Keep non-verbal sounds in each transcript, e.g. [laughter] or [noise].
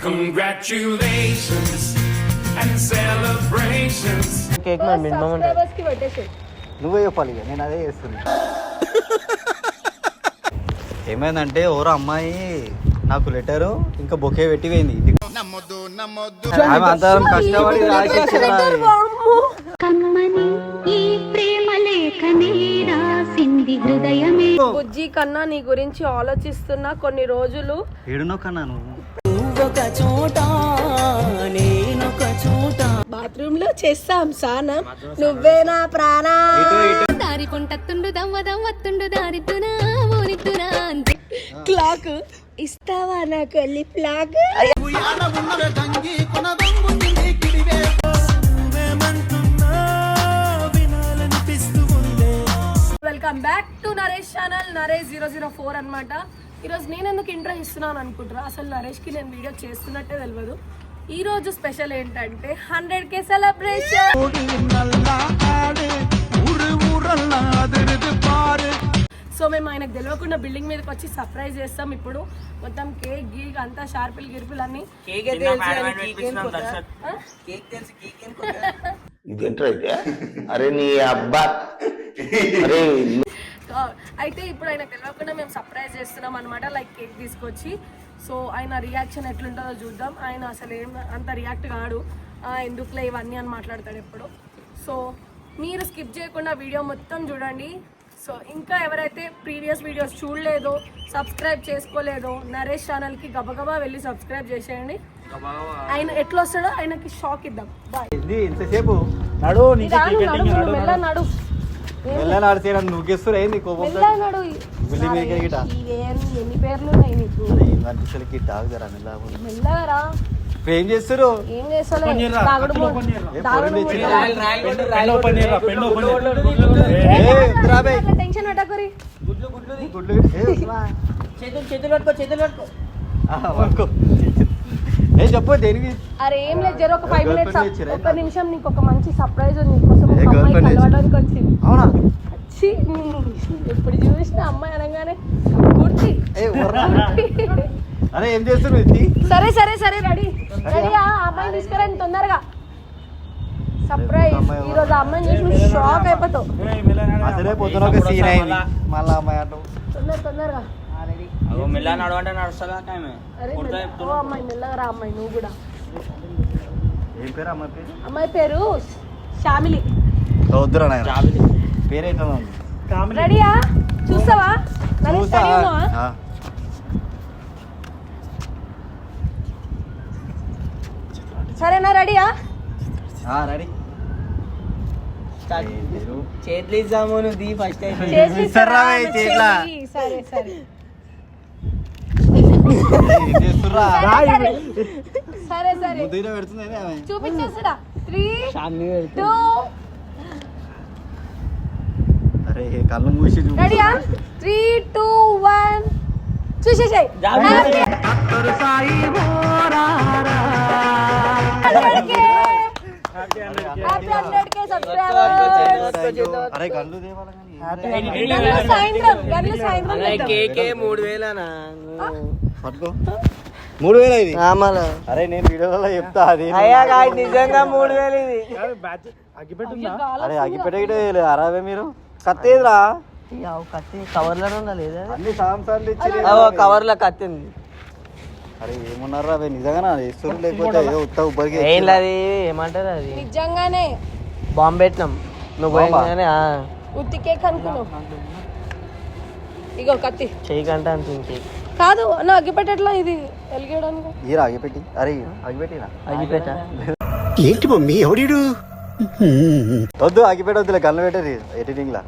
Congratulations and celebrations. Cake మరి minimum ఉంటుంది. నువ్వే చెప్పాలి ఇక నేను అదే చేస్తున్నా. [laughs] ఏమైందంటే ఓరో అమ్మాయి నాకు లెటరు ఇంకా బొకే పెట్టి పోయింది ఆమె అంతరం కష్టపడి రాసిచ్చింది బుజ్జి కన్నా నీ గురించి ఆలోచిస్తున్నా కొన్ని రోజులు. ఏడునో కన్నా నువ్వు? బాత్రూమ్లో చేస్తాం స్నానం నువ్వే నా ప్రాణా. దారి పొంటత్తుండు దవ్వ దవ్వత్తుండు దారిద్దునా ఊరిద్దునా అంతే క్లాక్ ఇస్తావా నాకు lip lock welcome back to Naresh channel Naresh zero zero four అనమాట ఈరోజు నేను ఎందుకు ఇంట్రో ఇస్తున్నాను అనుకుంటారా అసలు నరేష్కి నేను వీడియో చేస్తున్నట్టే తెలియదు ఈ రోజు స్పెషల్ ఏంటంటే హండ్రెడ్ కే సెలబ్రేషన్. సో మేము ఆయనకు తెలియకుండా బిల్డింగ్ మీదకి వచ్చి సర్ప్రైజ్ చేస్తాం ఇప్పుడు. మొత్తం కేక్ గీక్ అంతా షార్పిల్ గిర్పిల్ అన్ని. ఆ? ఇదేంటైతే అరే నీ అబ్బా. అయితే ఇప్పుడు ఆయన తెలియకుండా మేము సర్ప్రైజ్ చేస్తున్నాం అనమాట లైక్ కేక్ తీసుకొచ్చి. సో ఆయన రియాక్షన్ ఎట్లుంటుందో చూద్దాం. ఆయన అసలు ఏం అంత రియాక్ట్ కాడు. ఎందుకులే ఇవన్నీ అని మాట్లాడతాడు ఎప్పుడు. సో మీరు స్కిప్ చేయకుండా వీడియో మొత్తం చూడండి. సో ఇంకా ఎవరైతే ప్రీవియస్ వీడియోస్ చూడలేదో సబ్స్క్రైబ్ చేసుకోలేదో నరేష్ ఛానల్కి గబగబా వెళ్ళి సబ్స్క్రైబ్ చేసేయండి. ఆయన ఎట్లా వస్తాడో ఆయనకి షాక్ ఇద్దాం. బాయ్ ఇది ఇంతసేపు నడు నడు నడు. మెల్ల నడు మెల్ల నడితే నన్ను నూకేస్తున్నా ఏంది కోపం బుల్లి మీదకి గిట. ఎన్ని పేర్లు ఉన్నాయి నీకు మనుషులకి టాక్ జరా మెల్ల మెల్లగా రా ఇప్పుడు ఏం చేస్తారు ఏం టెన్షన్ పెట్టకురి. గుడ్లు. చేతులు చేతులు పట్టుకో చేతులు పట్టుకో. చెప్పు దేనికి? అరే ఏం లేదు జర ఒక ఫైవ్ మినిట్స్? ఒక నిమిషం నీకు ఒక మంచి సర్ప్రైజ్ ఉంది నీకోసం ఒక అమ్మాయి? కలవడానికి వచ్చింది. అవునా? ఎప్పుడు చూసినా అమ్మాయి అనగానే కుర్తి. అరే ఏం చేస్తున్నారు ఇది సరే సరే సరే. రెడీ. రెడీ ఆ అమ్మాయిని తీసుకురండి తొందరగా. సర్ప్రైజ్ ఈ రోజు అమ్మాయిని చూసి షాక్ అయిపోతావు. అసలే పొద్దున ఒక సీన్ అయింది. మళ్ళా అమ్మాయి అంటావు తొందర తొందరగా. అగో మెల్ల నడవంటే నడుస్తుందా? కాయమే అరే మెల్ల- ఓ అమ్మాయి మెల్లగా రా అమ్మాయి నువ్వు కూడా. ఏం పేరు అమ్మాయి పేరు? అమ్మాయి పేరు షామిలి. వద్దురా నాయన. పేరు రెడీయా? చూస్తావా? ఉన్నావా. సరేనా రెడీయా? రెడీ. చేతులు ఇద్దాము నువ్వు దీ ఫస్ట్ అయితే. చేసి ఇస్తారా ఇస్తారా? ఈ చేతిలా? చెయ్యి. సరే సరే. సరే, సరే. సరే ముద్దుగా పెడుతుంది అదే ఆమె. చూపించేసిరా త్రీ షామి పెడుతుంది. టూ అరే కళ్ళు మూసి చూపు. రెడీయా త్రీ టూ వన్ చూసేసాయి. హ్యాపీ హండ్రెడ్ కే సబ్స్క్రైబర్స్ అరే కళ్ళు దేవాలా కానీ. గంటల సాయంత్రం గంటల సాయంత్రం చేద్దాం. కేకే మూడు వేలనా? పట్టుకో మూడు వేలు ఇది? అరే నేను వీడియోలో చెప్తా అది అయ్యా నిజంగా మూడు వేలు ఇది అరే అగిపెట్టే అరావే మీరు. కత్తేదిరా. కత్తి కవర్లో ఉందా లేదా? అన్ని సాంసార్లు ఇచ్చి కవర్లో కత్తి ఉంది అరే ఏమన్నారా అవి నిజంగా ఇస్తారు లేకపోతే ఏదో ఉత్త ఉబ్బరికి ఏం అది ఏమంటారు అది? నిజంగానే. బాంబు పెట్టినాం. నువ్వు బాంబా? పోయిందని ఆ, ఉత్తి కేక్ అనుకున్నావు. ఇగో కత్తి. చెయ్యి కంటే అంత ఇంకేక్ కాదు నా అగ్గిపెట్టెట్లా ఇది? వెలిగేయడానికి ఈరా అరే ఏంటి మమ్మీ ఎవడీడు? వద్దు అగిపెట్టి వద్దులే కళ్ళు పెట్టేది ఎడిటింగ్ లా.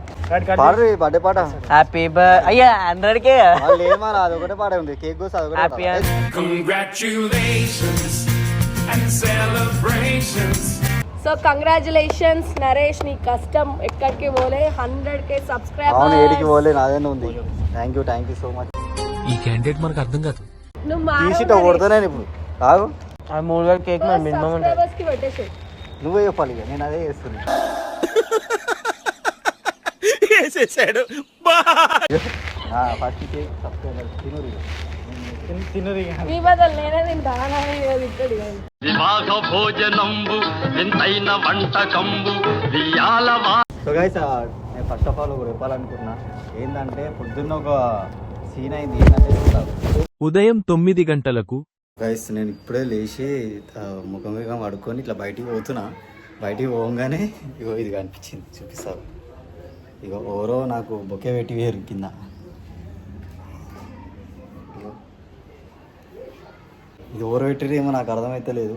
పాడు బర్త్డే పాట. హ్యాపీ బర్ అయ్యా హండ్రెడ్ కే వాళ్ళు అది ఒకటే పాట ఉంది. కేక్ కోసం అది ఒకటే హ్యాపీ. సో కంగ్రాచులేషన్స్ నరేష్ నీ కష్టం ఎక్కడికి పోలే? హండ్రెడ్ కే అవును ఏడికి పోలే నాదేనే ఉంది. Thank you thank you so much ఈ క్యాండిడేట్ మనకు అర్థం కాదు. నువ్వు తీసిట కొడుతున్నాను ఇప్పుడు కాదు. ఆ మూడు వేల కేక్ మినిమం నువ్వే చెప్పాలి ఇక నేను అదే చేస్తున్నా. వేసేసాడు. ఫస్ట్ కేక్ సబ్స్క్రైబర్ తినురు ఇక. నేను మీ బదులు నేనే తింటా నానే తింటాడు ఇక. వివాహ భోజనంబు వింతైన వంటకంబు వియాలవా సో గైస్ నేను ఫస్ట్ ఆఫ్ ఆల్ ఒకటి చెప్పాలనుకుంటున్నా ఏంటంటే పొద్దున్న ఒక సీన్ అయింది ఏంటంటే ఉదయం తొమ్మిది గంటలకు గైస్ నేను ఇప్పుడే లేచి ముఖం ముఖం పడుకొని ఇట్లా బయటికి పోతున్నా. బయటికి పోగానే ఇగో ఇది కనిపించింది చూపిస్తారు ఇగో ఎవరో నాకు బొకే పెట్టి వేరు కింద. ఇది ఎవరో పెట్టిరేమో నాకు అర్థమైతే లేదు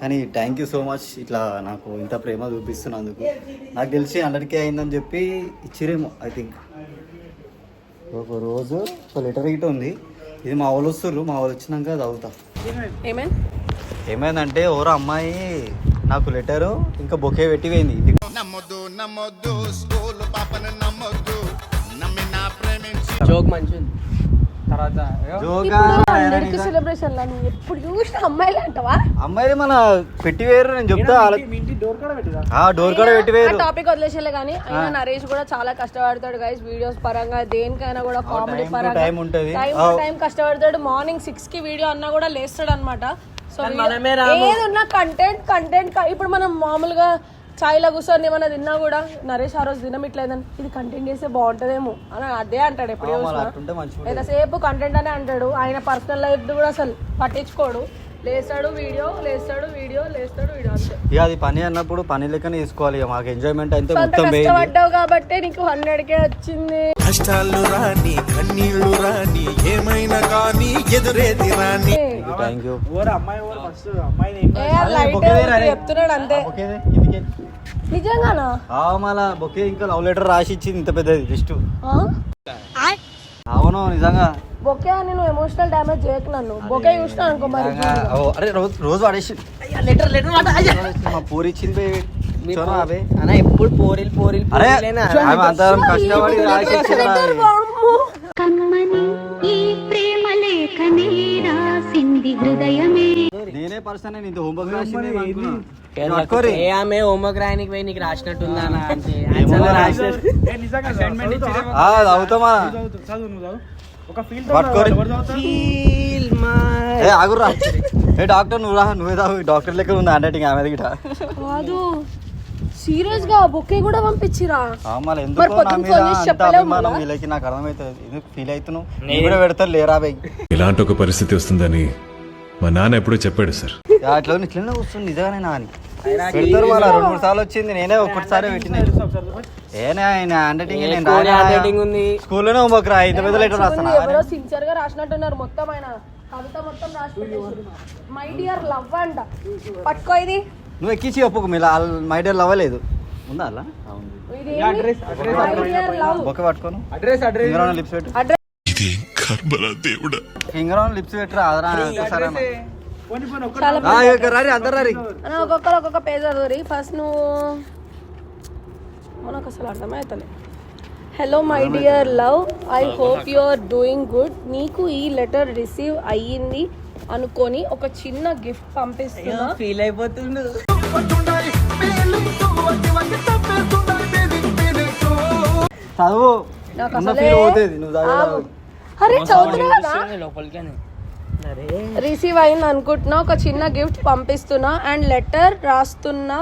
కానీ థ్యాంక్ యూ సో మచ్ ఇట్లా నాకు ఇంత ప్రేమ చూపిస్తున్నందుకు. నాకు తెలిసి హండ్రెడ్కే అయిందని చెప్పి ఇచ్చిరేమో ఐ థింక్ ఒక రోజు ఒక లెటర్ గిట్ట ఉంది. ఇది మా వాళ్ళు వస్తుర్రు మా వాళ్ళు వచ్చినాక చదువుతా. ఏమైంది? ఏమైందంటే ఎవరో అమ్మాయి నాకు లెటరు ఇంకా బొకే పెట్టి పోయింది ఇంటికి. జోక్ మంచిది జోగా హండ్రెడ్కి సెలబ్రేషన్ లా నువ్వు ఎప్పుడు చూసిన అమ్మాయిలు అంటావా? అమ్మాయి మన పెట్టి వేరు నేను చెప్తా ఆ డోర్ కూడా పెట్టి వేరు టాపిక్ వదిలేసేలే కానీ అయినా నరేష్ కూడా చాలా కష్టపడతాడు గైస్ వీడియోస్ పరంగా దేనికైనా కూడా కామెడీ పరంగా. time ఉంటది. టైం. టైం కష్టపడతాడు మార్నింగ్ సిక్స్కి వీడియో అన్నా కూడా లేస్తాడు అనమాట సో. ఏదున్నా కంటెంట్ కంటెంట్ ఇప్పుడు మనం మామూలుగా చాయ్లో కూర్చొని ఏమైనా తిన్నా కూడా నరేష్ ఆ రోజు తినం ఇట్లేదని ఇది కంటెంట్ చేస్తే బాగుంటదేమో అని అదే అంటాడు ఎప్పుడు ఎంతసేపు కంటెంట్ అనే అంటాడు. ఆయన పర్సనల్ లైఫ్ కూడా అసలు పట్టించుకోడు. లేస్తాడు వీడియో లేస్తాడు వీడియో లేస్తాడు వీడియో అంతే. ఇక అది పని అన్నప్పుడు పని లెక్కనే తీసుకోవాలి. ఇక మాకు ఎంజాయ్మెంట్ అయితే మొత్తం కష్టపడ్డావు కాబట్టి నీకు హండ్రెడ్ కే వచ్చింది. కష్టాలు రాని కన్నీళ్ళు రాని ఏమైనా కానీ ఎదురేది రాని. థ్యాంక్ యూ చెప్తున్నాడు అంతే. నిజంగానా? ఆ మళ్ళా బొకే ఇంకా లవ్ లెటర్ రాసి ఇచ్చింది ఇంత పెద్దది లిస్ట్ ఆ? అవును నిజంగా. బొకే అని నువ్వు ఎమోషనల్ డ్యామేజ్ చేయకు నన్ను. బొకే చూసినా అనుకో మరి అరే రోజు రోజు పడేసి లెటర్ లెటర్ మాట మా పూరి ఇచ్చింది అన్న ఎప్పుడు పోరిల్ పోరిల్ కష్టపడి. కమ్మని ఈ ప్రేమ లేఖనే రాసింది హృదయమే. నేనే పర్సన్ నేను ఇంత హోంవర్క్ రాసింది అనుకున్నా. ఏ ఇది పట్టుకోరి. ఏ ఆమె హోంవర్క్ రాయనికి పోయి నీకు రాసినట్టుందా అన్న అంటే? ఏమో answer రా. రాసినట్టు. ఆ, అది అవుతామా పట్టుకోరి. Feel my- ఏ ఆగురా ఏ డాక్టర్ నువ్వు రా నువ్వే తాగు. డాక్టర్ లెక్క ఉంది హ్యాండ్ రైటింగ్ ఆమె గిట కాదు సీరియస్గా బొకే కూడా పంపించిరా? మళ్ళీ ఎందుకు నా మీద అంత అభిమానం? వీళ్ళకి నాకు అర్థమవుతుంది ఎందుకు ఫీల్ అవుతున్నావు? నేను కూడా పెడతారు లేరా బై? ఇలాంటి ఒక పరిస్థితి వస్తుందని మా నాన్న ఎప్పుడూ చెప్పాడు సార్. అట్లా ఇట్లనే వస్తుంది నిజంగానే నా అని పెడతారు వాళ్ళ రెండు మూడు సార్లు వచ్చింది నేనే ఒక్కటిసారి పెట్టిన. ఏనే ఆయన హ్యాండ్ రైటింగ్ ఏ నేను కోడి hand writing ఉంది? స్కూల్లోనే హోంవర్క్ రా ఇంత పెద్ద లెటర్ రాస్తాను ఎవరో సిన్సియర్గా రాసినట్టున్నారు మొత్తం ఆయన. కవిత మొత్తం రాసి మై డియర్ లవ్ అంట. పట్టుకో ఇది. నువ్వు ఎక్కించి ఒప్పుకు మీ మై డేర్ లవ్వలేదు ఉందా అలా? లవ్ పట్టుకోను. Address address. లిప్స్ పెట్టు. దేవుడా. ఫింగర్ ఆన్ లిప్స్ రారి అందరు రారి ఒక్కొక్కరు ఒక్కొక్క పేజ్ చదువురి. ఫస్ట్ నువ్వు మనకు అసలు అర్థమవుతలే hello my dear love I hope you are doing good నీకు ఈ లెటర్ రిసీవ్ అయ్యింది. అనుకొని ఒక చిన్న గిఫ్ట్ పంపిస్తున్నా. ఫీల్ అయిపోతుండు చదువు. నాకు అసలే. అరే చదువుతున్నా కదా? రిసీవ్ అయింది అనుకుంటున్నా ఒక చిన్న గిఫ్ట్ పంపిస్తున్నా అండ్ లెటర్ రాస్తున్నా.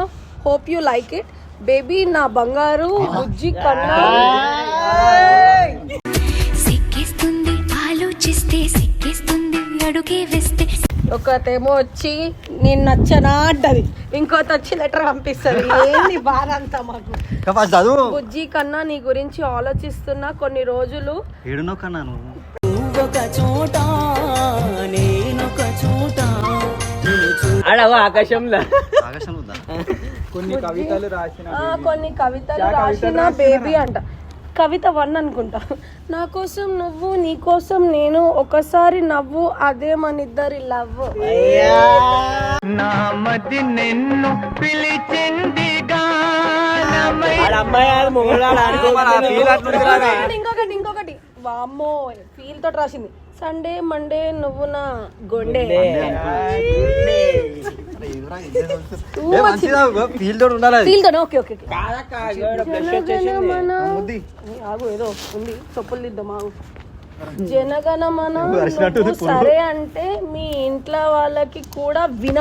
Hope you like it baby నా బంగారు బుజ్జి కన్నా. సిక్కిస్తుంది ఆలోచిస్తే సిక్కిస్తుంది అడుగే ఒకతేమో వచ్చి నేను నచ్చనా? అంటది. ఇంకోటి వచ్చి లెటర్ పంపిస్తుంది. ఏంది బాధ అంతా మాకు బుజ్జి కన్నా నీ గురించి ఆలోచిస్తున్నా కొన్ని రోజులు. కొన్ని కవితలు రాసిన బేబీ అంట. కవిత వన్ అనుకుంటా. నా కోసం నువ్వు నీ కోసం నేను ఒకసారి నవ్వు అదే మన ఇద్దరి లవ్. అట్లుందిరా రే. ఇంకొకటి ఇంకొకటి. వామ్మో ఫీల్ తోటి రాసింది. సండే మండే నువ్వు నా గొండే. ఉండాలి ఓకే ఓకే మన- ఆగు ఏదో ఉంది. చెప్పులు దిద్దాం ఆగు. జనగణమన నువ్వు సరే అంటే మీ ఇంట్లో వాళ్ళకి కూడా విన?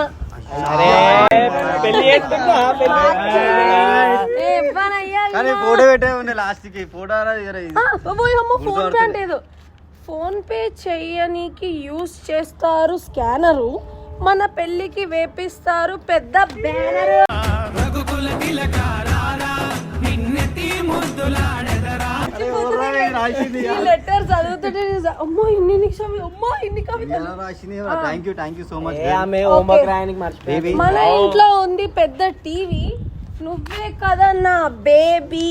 ఫోటో పెట్టే ఉండే లాస్ట్కి ఫోటో ఫోన్ పే అంటే ఏదో. ఫోన్ పే చెయ్యనీకి యూస్ చేస్తారు స్కానరు. మన పెళ్ళికి వేపిస్తారు పెద్ద బ్యానర్. లెటర్ చదువుతుంటే అమ్మో ఇన్ని నిమిషం అమ్మో కవితలు. మన ఇంట్లో ఉంది పెద్ద టీవీ. నువ్వే కదా నా బేబీ.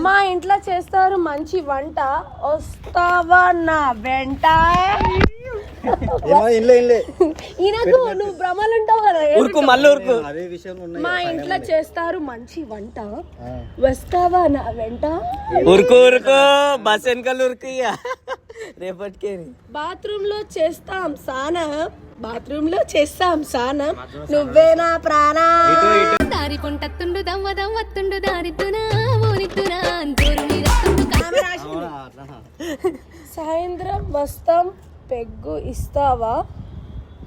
మా ఇంట్లో చేస్తారు మంచి వంట. వస్తావా నా వెంట? ఈయనకు నువ్వు భ్రమలు ఉంటావు కదా ఉరుకు మళ్ళీ ఉరుకు అదే విషయం ఉన్నాయి. మా ఇంట్లో చేస్తారు మంచి వంట. వస్తావా నా వెంట? ఉరుకు ఉరుకు బస్ వెనకాల ఉరుకు ఇక రేపటికే. బాత్రూమ్లో చేస్తాం సానం. బాత్రూమ్లో చేస్తాం సానం. నువ్వే నా ప్రాణా. దారి పొంటత్తుండు దవ్వ దవ్వత్తుండు దారిద్దునా? సాయంత్రం వస్తాం. పెగ్గు ఇస్తావా?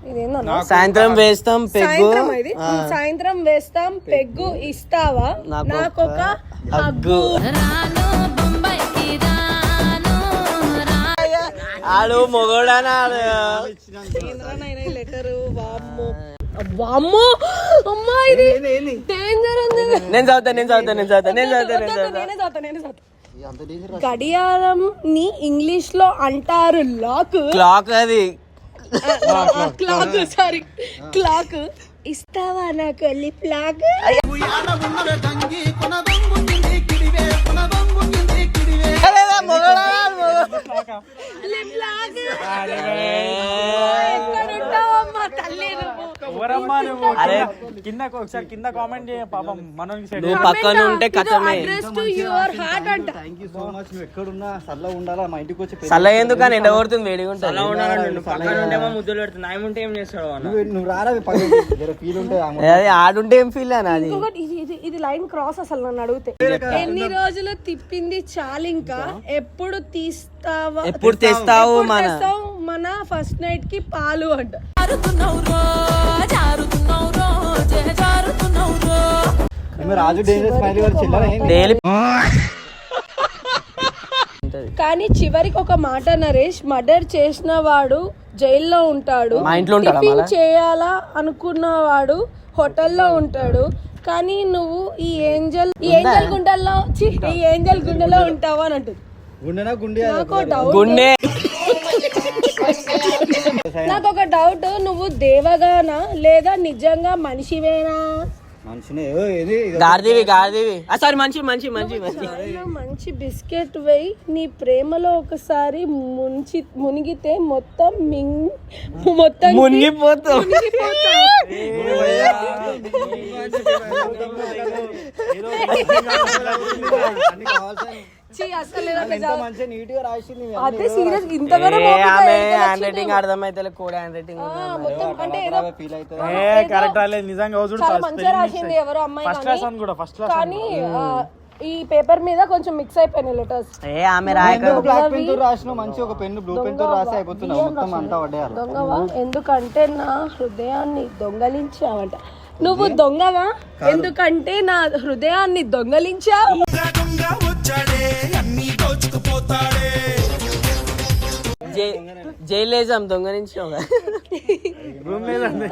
ఇదేందన్నా సాయంత్రం వేస్తాం పెగ్గు. సాయంత్రం ఇది? సాయంత్రం వేస్తాం పెగ్గు ఇస్తావా? నాకొక నాకొక హగ్గు. రాను బొంబాయికి రాను ఆడు మొగోడానా లెటర్? వామ్మో. వామ్మో! అమ్మా ఇది డేంజర్. నేను చదువుతా నేను చదువుతా నేను చదువుతా నేను చదువుతా నేను వద్దు, చదువుతా నేనే చదువుతా. గడియారం ని ఇంగ్లీష్లో అంటారు లాక్. క్లాక్ అది. Clock sorry. క్లాక్. ఇస్తావా నాకు లిప్ లాక్ కిందకు ఒకసారి కింద కామెంట్ చేయ పాపం మనోనికి నువ్వు పక్కన ఉంటే కథమే. అడ్రస్ టు యువర్ హార్ట్ అంట. థ్యాంక్ యూ సో మచ్ నువ్వు ఎక్కడున్నా సల్ల ఉండాలా? మా ఇంటికి వచ్చి ఎందుకని ఎండ కొడుతుంది వేడిగా ఉంటుంది. ముద్దులు పెడుతుంది. ఆయన ఉంటే ఏం చేస్తాడు నువ్వు నువ్వు రారా పక్కన? ఫీల్ ఉంటే. అది ఆడుంటే ఏం ఫీల్ అని అది? ఇది లైన్ క్రాస్ అసలు నన్ను అడిగితే. ఎన్ని రోజులు తిప్పింది చాలు ఇంకా? ఎప్పుడు తీస్తావా? ఎప్పుడు తెస్తావు మన? మన ఫస్ట్ నైట్కి పాలు అంట. ఏమో రాజు. డేంజర్ స్మైల్ గారు చిల్లర ఏంది? డైలీ కానీ చివరికి ఒక మాట నరేష్ మర్డర్ చేసిన వాడు జైల్లో ఉంటాడు. మా ఇంట్లో ఉంటాడా టిఫిన్ మళ్ళా? చేయాలా అనుకున్నవాడు హోటల్లో ఉంటాడు. కానీ నువ్వు ఈ ఏంజల్ ఈ ఏంజల్ గుండెల్లో ఛీ, ఈ ఏంజల్ గుండెలో ఉంటావు అని అంటుంది. గుండెనా గుండె? నాకు డౌట్ గుండె. నాకు ఒక డౌట్ నువ్వు దేవగానా లేదా నిజంగా మనిషివేనా? గార్దేవి గార్దేవి సారీ మంచి మంచి మంచి మంచి చాయలో మంచి బిస్కెట్ వేయి. నీ ప్రేమలో ఒకసారి ముంచి మునిగితే మొత్తం మింగ్ మొత్తం మునిగిపోతావు. అన్ని అదే సీరియస్ ఇంతగానో రైటింగ్ అర్థమైతే కూడా హ్యాండ్ రైటింగ్ మొత్తం అంటే ఏదో ఫీల్ అవుతుంది? ఏ కరెక్ట్ రాలేదు నిజంగా ఓ చూడు చాలా మంచిగా రాసింది ఎవరో అమ్మాయి ఫస్ట్ క్లాస్ అని కానీ కూడా ఫస్ట్ క్లాస్ కానీ ఆ, ఈ పేపర్ మీద కొంచెం మిక్స్ అయిపోయినాయి లెటర్స్ ఏ ఆమె రాయక బ్లాక్ పెన్తో రాసిన మంచి ఒక పెన్ బ్లూ పెన్తో రాసి అయిపోతున్నావు మొత్తం అంతా పడ్డారు దొంగవా? ఎందుకంటే నా హృదయాన్ని దొంగలించావంట. నువ్వు దొంగవా? ఎందుకంటే నా హృదయాన్ని దొంగలించావు?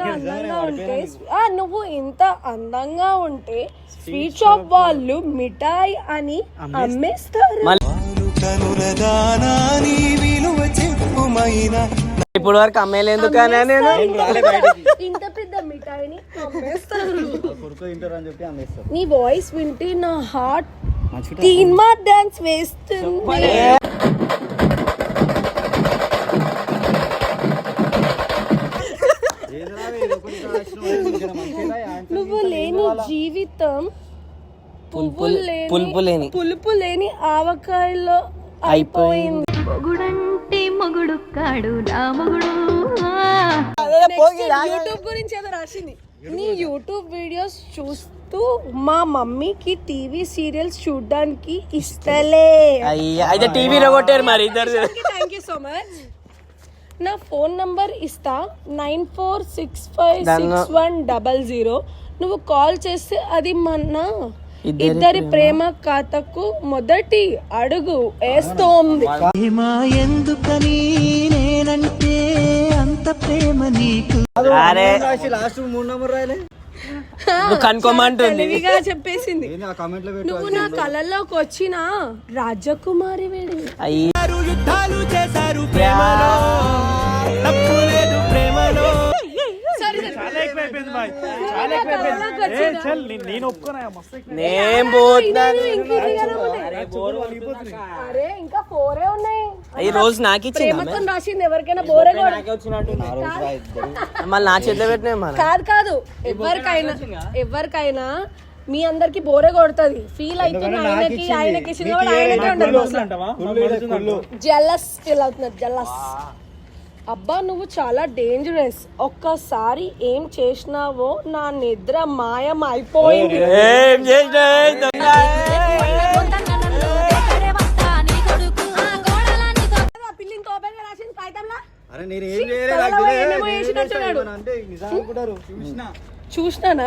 అందంగా ఉంటే ఆ, నువ్వు ఇంత అందంగా ఉంటే స్వీట్ షాప్ వాళ్ళు మిఠాయి అని అమ్మేస్తారు. ఇప్పుడు వరకు అమ్మాయిలు ఎందుకనే నేను? ఇంత పెద్ద మిఠాయిని అమ్మేస్తారు. నీ వాయిస్ వింటే నా హార్ట్ మంచిగా తీన్ మా డాన్స్ వేస్తుంది నువ్వు లేని జీవితం లేని పులుపు లేని. పులుపు లేని ఆవకాయలో అయిపోయింది. మొగుడంటే మొగుడు కాడు నా మొగుడు. యూట్యూబ్ గురించి ఏదో రాసింది. నీ యూట్యూబ్ వీడియోస్ చూస్తే చెప్తూ మా మమ్మీకి టీవీ సీరియల్స్ చూడడానికి ఇస్తలే అయ్యా అయితే టీవీలో కొట్టారు మరి ఇద్దరు. థ్యాంక్ యూ సో మచ్ నా ఫోన్ నంబర్ ఇస్తా nine four six five six one double zero. నువ్వు కాల్ చేస్తే అది మన ఇద్దరి ప్రేమ. ఖాతాకు మొదటి అడుగు వేస్తోంది. ఎందుకని నేనంటే అంత ప్రేమ నీకు? అరే. లాస్ట్ మూడు నెంబర్ రాయలే. తెలివిగా చెప్పేసింది. నువ్వు నా కళల్లోకి వచ్చిన రాజకుమారి వేడి. అయ్యి. యుద్ధాలు చేశారు ప్రేమలో. తప్పు లేదు ప్రేమలో. నేను పోతున్నాను. ఇంకా ఫోరే ఉన్నాయి. ఈ రోజు నాకు ప్రేమతో రాసింది ఎవరికైనా బోరే కూడా. నాకే వచ్చినట్టు మళ్ళీ నా చేతిలో పెట్టినా మన కాదు కాదు. ఎవరికైనా ఎవరికైనా మీ అందరికి బోరే కొడుతుంది. ఫీల్ అవుతుంది ఆయనకి ఆయనకి ఉండదు? జలస్ ఫీల్ అవుతున్నారు జలస్ అబ్బా నువ్వు చాలా డేంజరస్ ఒక్కసారి ఏం చేసినావో నా నిద్ర మాయం అయిపోయింది ఏం అనుకుంటారు చూసినానా?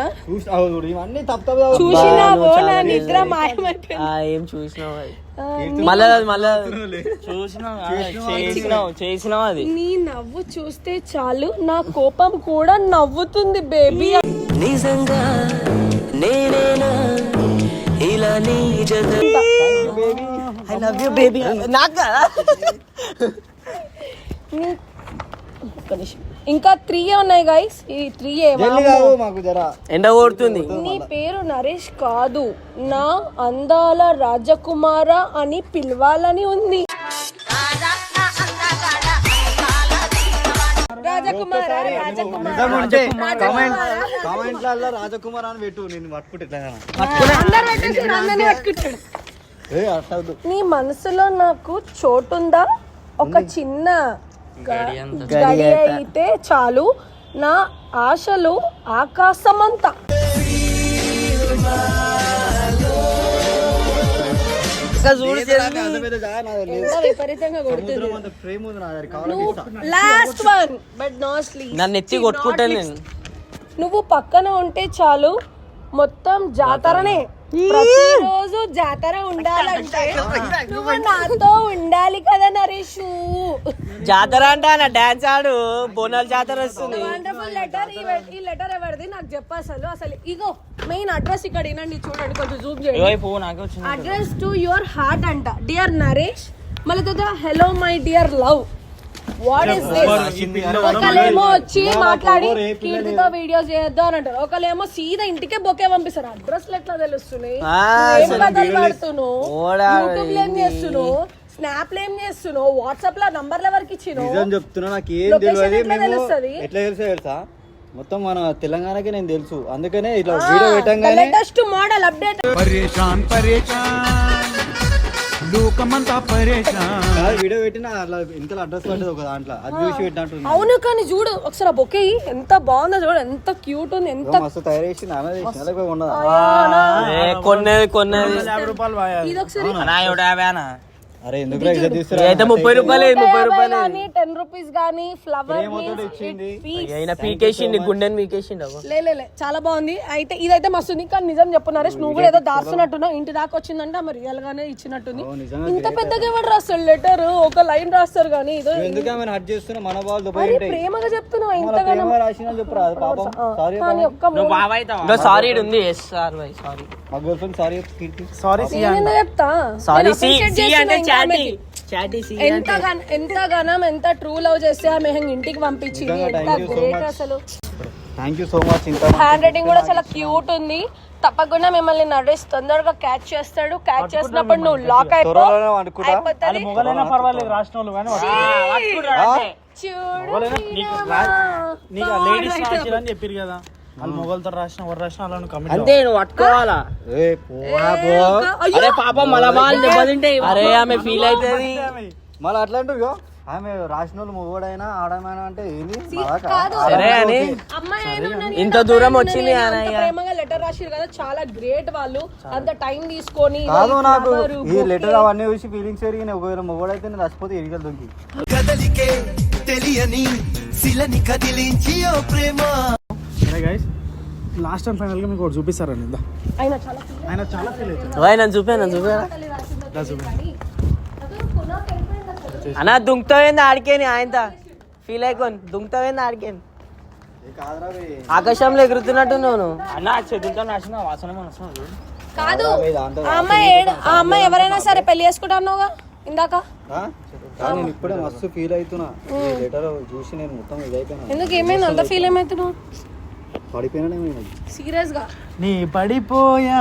ఇవన్నీ తప్పు తప్పు తప్పు. చూసినావో నా నిద్ర ఏం చూసినావు అది మళ్ళా అది మళ్ళా చూసినావు చేసినావు చేసినావు అది. నీ నవ్వు చూస్తే చాలు నా కోపం కూడా నవ్వుతుంది బేబీ. నిజంగా నేనేనా? ఇలా నీ జత ఐ లవ్ యూ బేబీ నాకు? ఒక్క నిమిషం. ఇంకా త్రీ ఉన్నాయి గైస్ ఈ త్రీ ఎండ కొడుతుంది. నీ పేరు నరేష్ కాదు. నా అందాల రాజకుమార అని పిలవాలని ఉంది. రాజకుమార అని పెట్టు నేను పట్టుకుంటే. నీ మనసులో నాకు చోటుందా? ఒక చిన్న గడి అయితే చాలు. నా ఆశలు ఆకాశమంతా. లాస్ట్ వన్ బట్ నన్ను ఎత్తి నేను. నువ్వు పక్కన ఉంటే చాలు మొత్తం జాతరనే. ప్రతిరోజు జాతర ఉండాలంటే నువ్వు నాతో ఉండాలి కదా నరేష్. జాతర అంటే నా డాన్స్ ఆడు బోనాల జాతర వస్తుంది. వండర్ఫుల్ లెటర్ ఈ లెటర్ ఎవరిది? నాకు చెప్పు అసలు. అసలు ఇగో మెయిన్ అడ్రస్ ఇక్కడ వినండి చూడండి కొంచెం జూమ్ చేయండి. పువ్వు నాకే వచ్చింది. అడ్రస్ టు యువర్ హార్ట్ అంట. డియర్ నరేష్ మళ్ళీ hello my dear love what is this ఒకళ్ళేమో వచ్చి మాట్లాడి కీర్తితో వీడియోస్ చేయొద్దు అని అంటారు. ఒకళ్ళేమో సీదా ఇంటికే బొకే పంపిస్తారు. అడ్రస్ ఎట్లా తెలుస్తున్నాయి? ఏం కథలు పడుతున్నావు యూట్యూబ్ ఏం చేస్తున్నావు? స్నాప్లో ఏం చేస్తున్నావు? వాట్సాప్లో నంబర్ల వరకు ఇచ్చినావు? నిజం చెప్తున్నా నాకు ఏం తెలుస్తది? ఎట్లా తెలుసా తెలుసా? మొత్తం మన తెలంగాణకి నేను తెలుసు. అందుకనే ఇట్లా వీడియో పెట్టంగానే లేటెస్ట్ మోడల్ అప్డేట్ పరేషాన్ పరేషాన్. లోకమంతా పరేషాన్. కాదు, వీడియో పెట్టిన అట్లా ఇంత అడ్రస్ పడ్డది ఒక దాంట్లో. అది చూసి పెట్టినట్టు అవును కానీ చూడు ఒకసారి ఆ బొకే ఎంత బాగుందో చూడు ఎంత క్యూట్ ఉంది ఎంత మస్తు తయారు చేసి నాన్న చేసి నెలకు ఉండదా ఏ, కొన్నది కొన్నది. యాభై రూపాయలు బాయ్ ఇది ఒకసారి అరే ఎందుకు ముప్పై రూపాయలు ముప్పై రూపాయలు. కానీ టెన్ రూపీస్ కానీ ఫ్లవర్. అయినా పీకేసిండి గుండెని పీకేసిండి అవ్వ. లే లే, లే చాలా బాగుంది. అయితే ఇదైతే మస్తు ఉంది కానీ నిజం చెప్పు నరేష్ నువ్వు కూడా ఏదో దాస్తున్నట్టున్నావు. ఇంటి దాకా వచ్చిందంటే మరి రియల్ గానే ఇచ్చినట్టుంది ఇంత పెద్దగా ఎవరు రాస్తాడు లెటర్ ఒక లైన్ రాస్తారు కానీ ఇదో ఎందుకు హట్ చేస్తున్నా మన వాళ్ళు ప్రేమగా చెప్తున్నావు ఇంతగానో. రాసిన చెప్పురా? అది పాపం. సారీ ఒక్క ఉంది ఎస్ సార్ బై సారీ మా గర్ల్ ఫ్రెండ్ సారీ సారీ నేను ఎందుకు చెప్తా? సారీ నేను సి సి అంటే చాటీ. చాటీ సి ఎంత గన- ఎంత గనం ఎంత ట్రూ లవ్ చేస్తే ఆమె హంగ్ ఇంటికి పంపించింది ఎంత గ్రేట్. అసలు. థ్యాంక్ యూ సో మచ్ ఇంత హ్యాండ్ రైటింగ్ కూడా చాలా క్యూట్ ఉంది. తప్పకుండా మిమ్మల్ని నరేష్ తొందరగా క్యాచ్ చేస్తాడు. క్యాచ్ చేసినప్పుడు నువ్వు లాక్ అయిపోతుంది. చూడు వాళ్ళు మొగలతో రాసిన ఎవరు రాసిన వాళ్ళని కమెంట్ అంతే నువ్వు పట్టుకోవాలా? ఏ పోరా పో అరే పాపం మళ్ళా వాళ్ళు దెబ్బతింటే అరే ఆమె ఫీల్ అవుతుంది. మళ్ళీ అట్లా ఆమె రాసిన వాళ్ళు మొగోడైనా ఆడమైనా అంటే ఏంది? సరే అని ఇంత దూరం వచ్చింది. ప్రేమగా లెటర్ రాసిరు కదా చాలా గ్రేట్ వాళ్ళు. అంత టైం తీసుకొని కాదు నాకు ఈ. లెటర్ అవన్నీ చూసి ఫీలింగ్స్ పెరిగినాయి. ఒకవేళ మొగోడైతే నేను చచ్చిపోతే ఎరికలు దొంగి కదలికే తెలియని శిలని కదిలించి ఓ ప్రేమ. సరే గైస్ లాస్ట్ టైం ఫైనల్గా మీకు ఒకటి చూపిస్తారండి ఇందా ఆయన చాలా ఆయన ఫీల్ అవుతాడు ఓయ్ నన్ను చూపా నన్ను చూపా. అయ్యి రాసింది కానీ అతను కొనాకు వెళ్ళిపోయింది అసలు. అన్న దుంకుతావేంది ఆడికేని ఆయనతో ఫీల్ అయిపోయి దుంకుతావేంది ఆడికేని? ఆకాశంలో ఎగురుతున్నట్టు నువ్వు. అన్న చేతులతో నాశన వాసన కాదు. ఆ అమ్మాయి ఆ అమ్మాయి ఎవరైనా సరే పెళ్ళి చేసుకుంటానుగా ఇందాక? నేను ఇప్పుడే మస్తు ఫీల్ అవుతున్నా. లెటర్ చూసి నేను మొత్తం ఇదైపోయినా ఎందుకు ఏమైంది? అంత ఫీల్ ఏమవుతున్నావు పడిపోయినా నేను సీరియస్గా నీ పడిపోయా.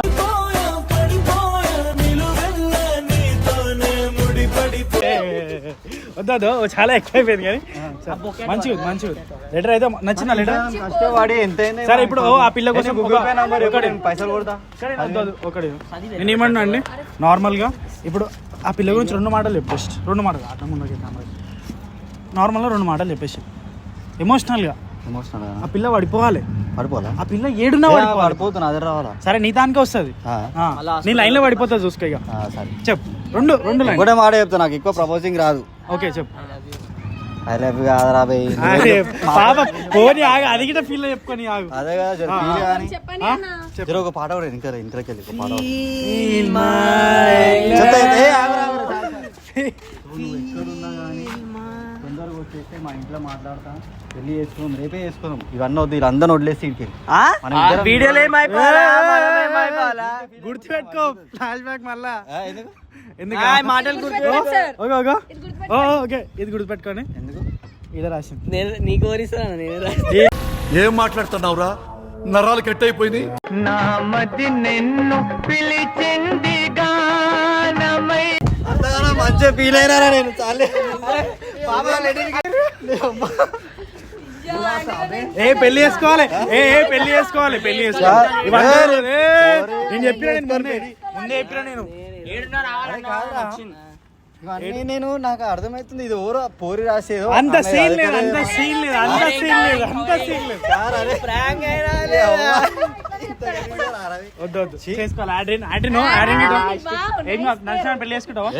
వద్దు చాలా ఎక్కువ అయిపోయింది కానీ మంచి మంచి లెటర్ అయితే నచ్చిన లెటర్ కష్టపడి ఎంత సరే ఇప్పుడు ఓ, ఆ పిల్ల కోసం గూగుల్ పే నంబర్ ఒకటి. నేను పైసలు కొడతా. ఒకటి. నేను ఏమన్నా అండి. నార్మల్గా ఇప్పుడు ఆ పిల్ల గురించి రెండు మాటలు చెప్పేసి రెండు మాటలు అట్లా ముందుకి నార్మల్గా రెండు మాటలు చెప్పేసి ఎమోషనల్గా ఎమోషనల్ ఆ పిల్ల పడిపోవాలి పడిపోలా ఆ పిల్ల ఏడున్నా పడిపోవాలి పడిపోతున్నా అదే రావాలా? సరే నీ దానికే వస్తుంది. ఆ. నీ లైన్లో పడిపోతుంది చూసుకో ఇక. ఆ, సరే. చెప్పు రెండు రెండు లైన్ ఒకటే మాట చెప్తా నాకు ఎక్కువ ప్రపోజింగ్ రాదు. ఓకే చెప్పు. ఐ లవ్ యూ కాదరా బై. పాప పోనీ ఆగు అది గిట్ట ఫీల్ చెప్పుకొని ఆగు. అదే కదా జర ఫీల్ చెప్పండి ఒక పాట కూడా ఇంకా ఇంట్లోకి వెళ్ళి ఒక పాట చెప్తా, ఏ, ఆగురా, ఆగురా, వచ్చేస్తే మా ఇంట్లో మాట్లాడతా. పెళ్ళి చేసుకున్నాం రేపే చేసుకున్నాం ఇవన్నీ వద్దు వీళ్ళందరిని వదిలేసి వీడియోలో ఏమైపోవాలా? గుర్తుపెట్టుకో ఫ్లాష్ బ్యాక్ మళ్ళా. ఆ, ఎందుకు? ఎందుకు? ఆ, మాటలు ఓకే ఇది గుర్తుపెట్టుకోండి. ఓకే. ఇది గుర్తుపెట్టుకోండి. ఎందుకు? ఇలా రాసింది. నేను నీకు కోరిస్తాను నేను రా- ఏం మాట్లాడుతున్నావురా? నరాలు కట్ అయిపోయింది అంతగానో మంచిగా ఫీల్ అయినా నేను? చాలే. ఏ పెళ్ళి చేసుకోవాలి. ఏ ఏ పెళ్ళి చేసుకోవాలి పెళ్ళి చేసుకోవాలి. నేను చెప్పిన నేను ముందే ముందే చెప్పిన నేను. ఇవన్నీ నేను నాకు అర్థమవుతుంది ఇది ఓరో పోరి రాసేదో. అంత సీన్ లేదు అంత. సీన్ లేదు అంత సీన్ లేదు అంత సీన్ లేదు. వద్దు వద్దు. చేసుకోవాలి. ఏం పెళ్ళి చేసుకుంటావా?